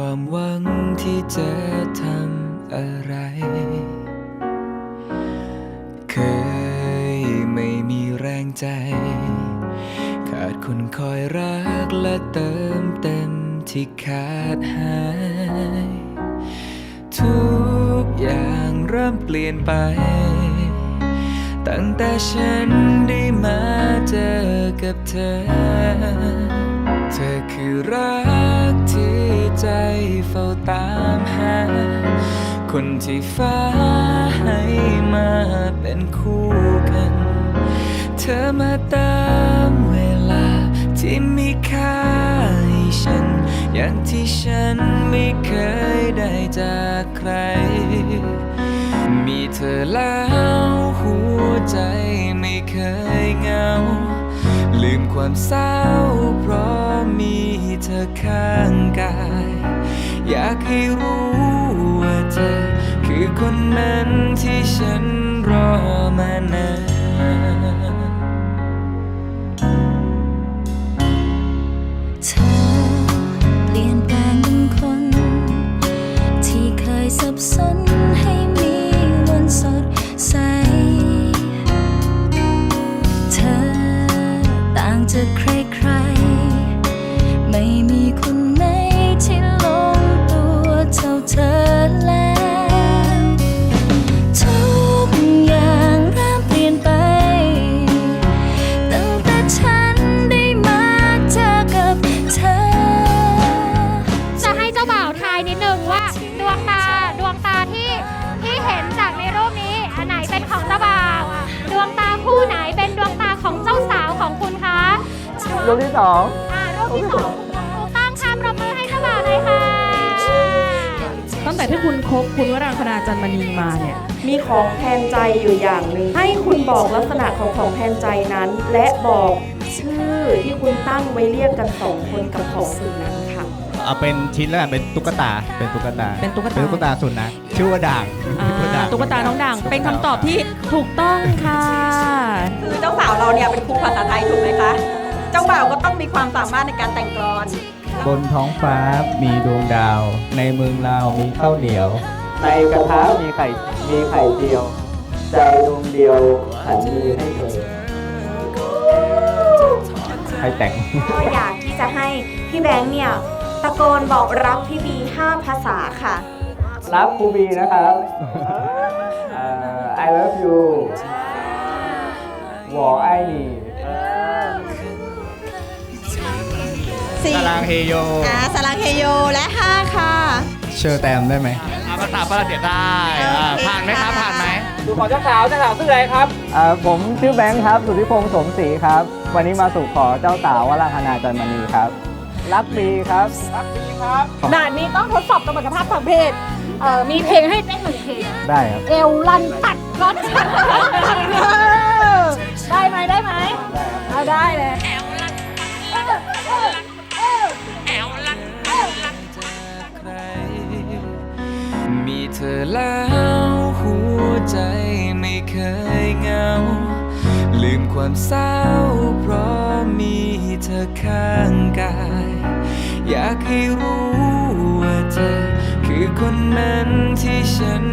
ความหวังที่จะทำอะไร เคยไม่มีแรงใจ ขาดคนคอยรักและเติมเต็มที่ขาดหาย ทุกอย่างเริ่มเปลี่ยนไป ตั้งแต่ฉันได้มาเจอกับเธอ เธอคือรักที่ ตามหา คนที่ฟ้าให้มาเป็นคู่กัน เธอมาตามเวลาที่มีค่าให้ฉัน อย่างที่ฉันไม่เคยได้จากใคร มีเธอแล้วหัวใจไม่เคยเหงา ลืมความเศร้าเพราะมีเธอข้างกาย อยากให้รู้ว่าเธอ คือคนนั้นที่ฉันรอมานานเธอเปลี่ยนแปลงเป็นคน ที่เคยสับสนให้มีวันสดใส เธอต่างจากใคร รูปที่สองอ่ารูปที่สองถูกต้องค่ะปรบมือให้เจ้าบ่าวเลยค่ะ ตั้งแต่ที่คุณคบคุณวรังคณาจันมณีมาเนี่ย มีของแทนใจอยู่อย่างหนึ่งให้คุณบอกลักษณะของของแทนใจนั้น และบอกชื่อที่คุณตั้งไว้เรียกกันสองคนกับของสิ่งนั้นค่ะ เอาเป็นชิ้นแล้วกันเป็นตุ๊กตา เป็นตุ๊กตา เป็นตุ๊กตา เป็นตุ๊กตาสุนัขชื่อว่าด่างอ่าตุ๊กตาน้องด่างเป็นคำตอบที่ถูกต้องค่ะ คือเจ้าสาวเราเนี่ยเป็นครูภาษาไทยถูกไหมคะเจ้าบ่าวก็ต้องมีความสามารถในการแต่งกลอน บนท้องฟ้ามีดวงดาว ในเมืองเรามีข้าวเหนียว ในกระทะมีไข่ มีไข่เจียว ใจดวงเดียวหันมือให้เธอใครแต่ง ก็อยากที่จะให้พี่แบงค์เนี่ย ตะโกนบอกรักพี่บี5ภาษาค่ะ รับครูบีนะครับเอ่อ I love you 我爱你 สี่ตารางเฮโยอ่าสลังเฮโยและห้าค่ะ เชอร์แตมได้ไหมภาษาฝรั่งเศสได้อ่าโอเคผ่านไหมครับค่ะ ผ่านไหมดูขอเจ้าสาวเจ้าสาวชื่ออะไรครับผมชื่อแบงค์ครับสุทธิพงศ์สมศรีครับ วันนี้มาสู่ขอเจ้าสาววราคณาจันมณีครับ รักบีครับ รักบีครับ ด่านนี้ต้องทดสอบสมรรถภาพทางเพศเอ่อมีเพลงให้ได้หนึ่งเพลงได้ครับ เอวลันตัดก้อนฉันได้ไหมได้ไหมเอาได้เล แล้วหัวใจไม่เคยเหงา ลืมความเศร้าเพราะมีเธอข้างกาย อยากให้รู้ว่าเธอคือคนนั้นที่ฉัน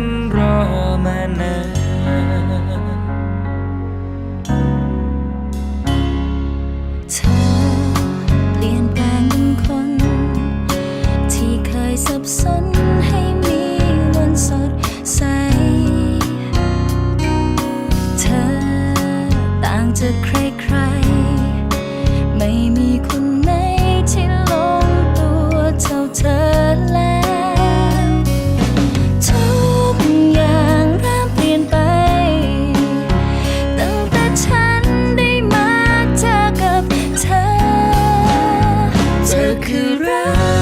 คือรัก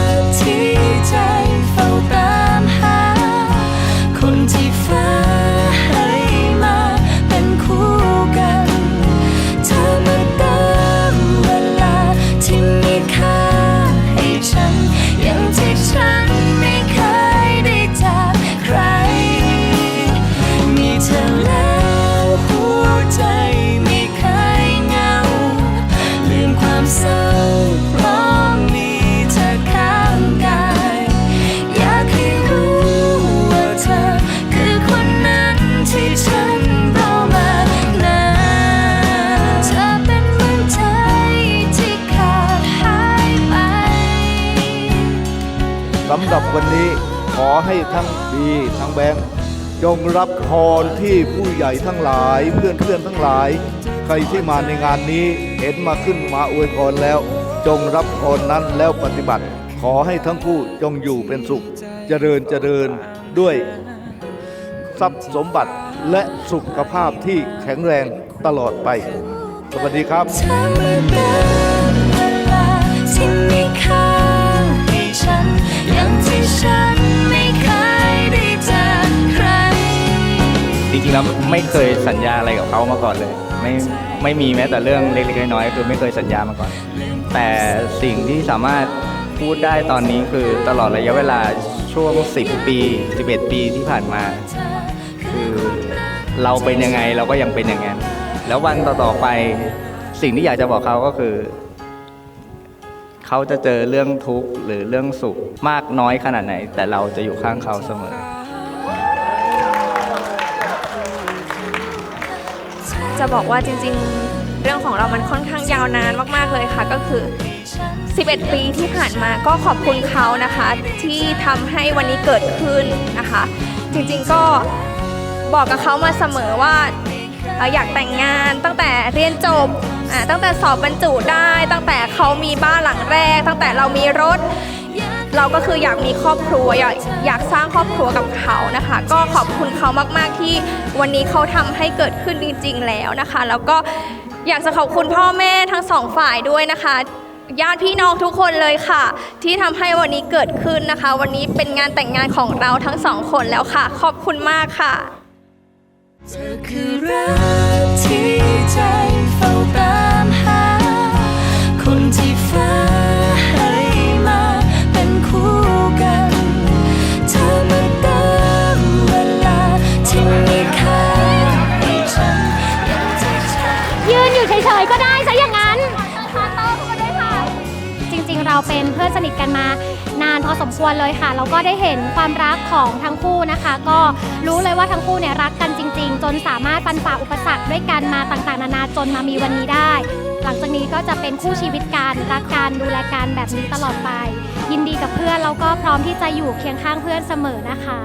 วันนี้ขอให้ทั้งบีทั้งแบงค์จงรับพรที่ผู้ใหญ่ทั้งหลายเพื่อนเพื่อนทั้งหลาย ใครที่มาในงานนี้เห็นมาขึ้นมาอวยพรแล้ว จงรับพรนั้นแล้วปฏิบัติ ขอให้ทั้งคู่จงอยู่เป็นสุข เจริญเจริญด้วยทรัพย์สมบัติและสุขภาพที่แข็งแรงตลอดไป สวัสดีครับ ฉันไม่เคยได้เจอใคร จริงๆแล้วไม่เคยสัญญาอะไรกับเขามาก่อนเลย ไม่ไม่มีแม้แต่เรื่องเล็กๆน้อยๆคือไม่เคยสัญญามาก่อน แต่สิ่งที่สามารถพูดได้ตอนนี้คือตลอดระยะเวลาช่วง 10 ปี 11 ปีที่ผ่านมา คือเราเป็นยังไงเราก็ยังเป็นอย่างนั้นแล้ววันต่อๆไปสิ่งที่อยากจะบอกเขาก็คือ เขาจะเจอเรื่องทุกข์หรือเรื่องสุขมากน้อยขนาดไหน แต่เราจะอยู่ข้างเขาเสมอ จะบอกว่าจริงๆ เรื่องของเรามันค่อนข้างยาวนานมากๆเลยค่ะ ก็คือ 11 ปีที่ผ่านมาก็ขอบคุณเขานะคะ ที่ทำให้วันนี้เกิดขึ้นนะคะ จริงๆก็บอกกับเขามาเสมอว่าเอ่ออยากแต่งงานตั้งแต่เรียนจบ อ่าตั้งแต่สอบบรรจุได้ ตั้งแต่เขามีบ้านหลังแรก ตั้งแต่เรามีรถ เราก็คืออยากมีครอบครัวอยากอยากสร้างครอบครัวกับเขานะคะ ก็ขอบคุณเขามาก ๆ ที่วันนี้เขาทำให้เกิดขึ้นจริง ๆ แล้วนะคะ แล้วก็อยากจะขอบคุณพ่อแม่ทั้งสองฝ่ายด้วยนะคะ ญาติพี่น้องทุกคนเลยค่ะ ที่ทำให้วันนี้เกิดขึ้นนะคะ วันนี้เป็นงานแต่งงานของเราทั้งสองคนแล้วค่ะ ขอบคุณมากค่ะ เธอคือรัก ยืนอยู่เฉยๆก็ได้ซะอย่างนั้น จริงๆ เราเป็นเพื่อนสนิทกันมานานพอสมควรเลยค่ะเราก็ได้เห็นความรักของทั้งคู่นะคะ ก็รู้เลยว่าทั้งคู่เนี่ยรักกันจริง ๆ จนสามารถฟันฝ่าอุปสรรคด้วยกันมาต่างๆ นานาจนมามีวันนี้ได้ หลังจากนี้ก็จะเป็นคู่ชีวิตกันรักกันดูแลกันแบบนี้ตลอดไป ยินดีกับเพื่อนแล้วก็พร้อมที่จะอยู่เคียงข้างเพื่อนเสมอนะคะ